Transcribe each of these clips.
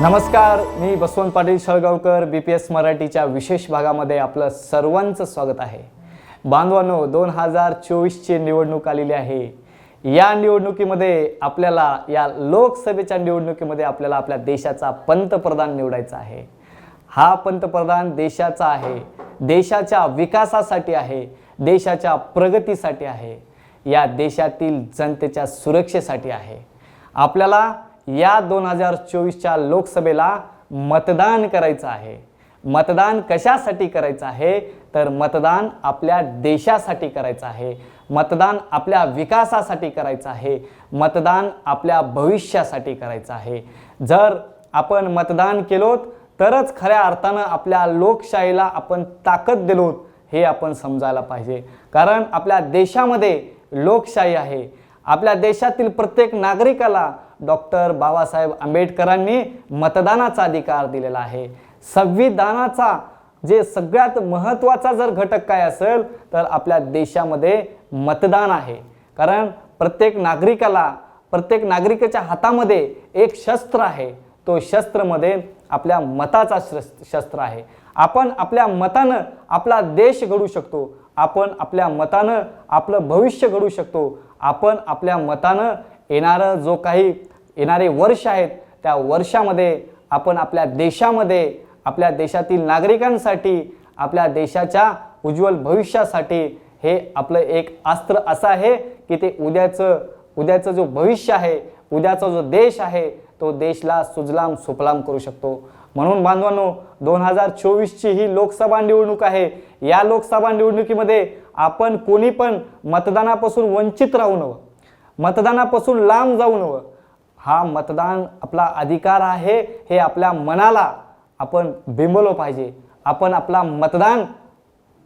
नमस्कार मी Basavant Patil Shalgaonkar B P S मराठीच्या विशेष भागामध्ये आपलं सर्वांचं स्वागत आहे. बांधवांनो दोन हजार चोवीसची निवडणूक आलेली आहे. या निवडणुकीमध्ये आपल्याला या लोकसभेच्या निवडणुकीमध्ये आपल्याला आपल्या देशाचा पंतप्रधान निवडायचा आहे. हा पंतप्रधान देशाचा आहे. देशाच्या विकासासाठी आहे. देशाच्या प्रगतीसाठी आहे. या देशातील जनतेच्या सुरक्षेसाठी आहे. आपल्याला या दोन हजार चोवीसच्या लोकसभेला मतदान करायचं आहे. मतदान कशासाठी करायचं आहे? तर मतदान आपल्या देशासाठी करायचं आहे. मतदान आपल्या विकासासाठी करायचं आहे. मतदान आपल्या भविष्यासाठी करायचं आहे. जर आपण मतदान केलोत तरच खऱ्या अर्थानं आपल्या लोकशाहीला आपण ताकद दिलोत हे आपण समजायला पाहिजे. कारण आपल्या देशामध्ये लोकशाही आहे. आपल्या देशातील प्रत्येक नागरिकाला डॉक्टर बाबासाहेब आंबेडकरांनी मतदानाचा अधिकार दिलेला आहे. संविधानाचा जे सगळ्यात महत्त्वाचा जर घटक काय असेल तर आपल्या देशामध्ये मतदान आहे. कारण प्रत्येक नागरिकाला प्रत्येक नागरिकाच्या हातामध्ये एक शस्त्र आहे. तो शस्त्रमध्ये आपल्या मताचा शस्त्र आहे. आपण आपल्या मतानं आपला देश घडू शकतो. आपण आपल्या मतानं आपलं भविष्य घडू शकतो. आपण आपल्या मतानं येणारं जो काही येणारे वर्ष आहेत त्या वर्षामध्ये आपण आपल्या देशामध्ये आपल्या देशातील नागरिकांसाठी आपल्या देशाच्या उज्ज्वल भविष्यासाठी हे आपलं एक अस्त्र असं आहे की ते उद्याचं उद्याचं जो भविष्य आहे उद्याचा जो देश आहे तो देशला सुजलाम सुफलाम करू शकतो. म्हणून बांधवांनो दोन हजार चोवीसची ही लोकसभा निवडणूक आहे. या लोकसभा निवडणुकीमध्ये आपण कोणी पण मतदानापासून वंचित राहू नवं मतदानापासून लांब जाऊ नवं. हा मतदान आपला अधिकार आहे हे आपल्या मनाला आपण बिंबवलं पाहिजे. आपण आपला मतदान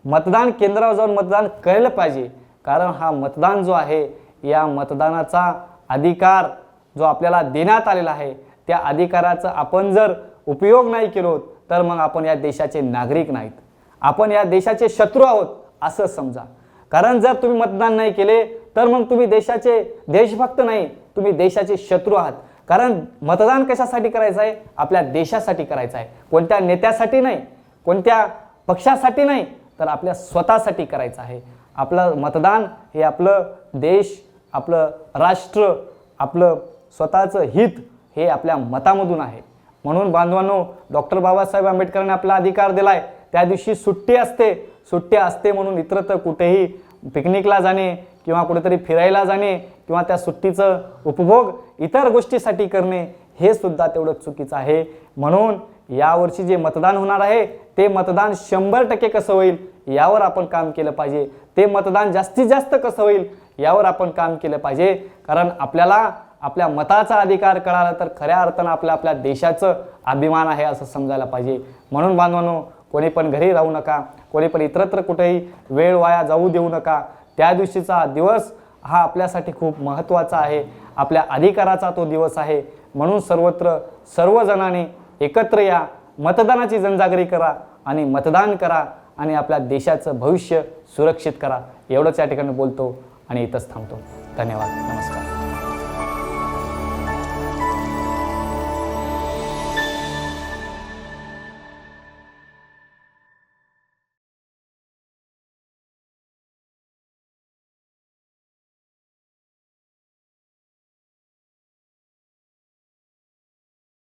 मतदान केंद्रावर जाऊन मतदान करायला पाहिजे. कारण हा मतदान जो आहे या मतदानाचा अधिकार जो आपल्याला देण्यात आलेला आहे त्या अधिकाराचं आपण जर उपयोग नाही केलो तर मग आपण या देशाचे नागरिक नाहीत. आपण या देशाचे शत्रू आहोत असं समजा. कारण जर तुम्ही मतदान नाही केले तर मग तुम्ही देशाचे देशभक्त नाही तुम्ही देशाचे शत्रू आहात. कारण मतदान कशासाठी करायचं आहे? आपल्या देशासाठी करायचं आहे. कोणत्या नेत्यासाठी नाही कोणत्या पक्षासाठी नाही तर आपल्या स्वतःसाठी करायचं आहे. आपलं मतदान हे आपलं देश आपलं राष्ट्र आपलं स्वतःचं हित हे आपल्या मतामधून आहे. म्हणून बांधवांनो डॉक्टर बाबासाहेब आंबेडकरांनी आपला अधिकार दिला आहे त्या दिवशी सुट्टी असते. सुट्टी असते म्हणून इतरत्र कुठेही पिकनिकला जाणे किंवा कुठेतरी फिरायला जाणे किंवा त्या सुट्टीचं उपभोग इतर गोष्टीसाठी करणे हे सुद्धा तेवढं चुकीचं आहे. म्हणून यावर्षी जे मतदान होणार आहे ते मतदान शंभर टक्के कसं होईल यावर आपण काम केलं पाहिजे. ते मतदान जास्तीत जास्त कसं होईल यावर आपण काम केलं पाहिजे. कारण आपल्याला आपल्या मताचा अधिकार कळाला तर खऱ्या अर्थानं आपल्या आपल्या देशाचं अभिमान आहे असं समजायला पाहिजे. म्हणून बांधवांनो कोणी पण घरी राहू नका कोणी पण इतरत्र कुठेही वेळ वाया जाऊ देऊ नका. त्या दिवशीचा दिवस हा आपल्यासाठी खूप महत्त्वाचा आहे. आपल्या अधिकाराचा तो दिवस आहे. म्हणून सर्वत्र सर्वजणांनी एकत्र या मतदानाची जनजागरी करा आणि मतदान करा आणि आपल्या देशाचं भविष्य सुरक्षित करा. एवढंच या ठिकाणी बोलतो आणि इथंच थांबतो. धन्यवाद. नमस्कार.